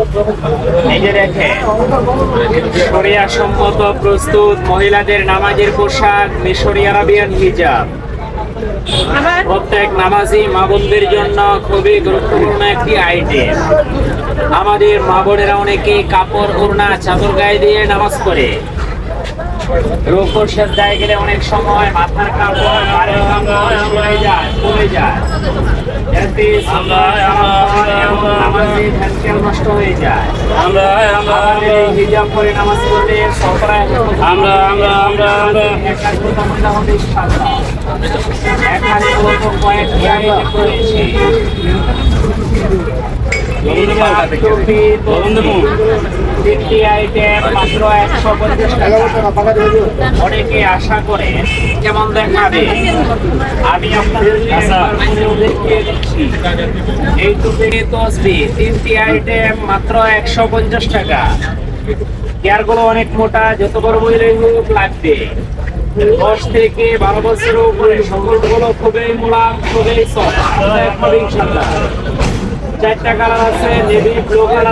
এই যে দেখেন শরিয়া সম্মত প্রস্তুত মহিলাদের নামাজের পোশাক মিশরি আরাবিয়ান হিজাব। প্রত্যেক নামাজি মা বোনদের জন্য খুবই গুরুত্বপূর্ণ একটি আইটেম আমাদের মা বোনেরা অনেকে কাপড় ওড়না চাদর গায়ে দিয়ে নামাজ পড়ে। রোপর সেদ্ধায় গেলে অনেক সময় মাথার কাপড় যায় পড়ে যায়। নামাজে ধ্যান নষ্ট হয়ে যায় আমরা আমরা আমরা হিজাব পরে নামাজ পড়লে সফরায় আমরা আমরা আমরা আমরা একাগ্রতা মহিলা হবে ইনশাআল্লাহ। কয়েকটি আইটেম রয়েছে। তিনটি আইটেম মাত্র একশো পঞ্চাশ টাকা অনেকে আশা করে আমি এই তিনটি আইটেম মাত্র একশো পঞ্চাশ টাকা অনেক মোটা যত বড় হোক লাগবে দশ থেকে বারো বছরের উপরে সকলগুলো খুবই মোলাম খুবই সফট চারটা কালার আছে নেভি ব্লু কালার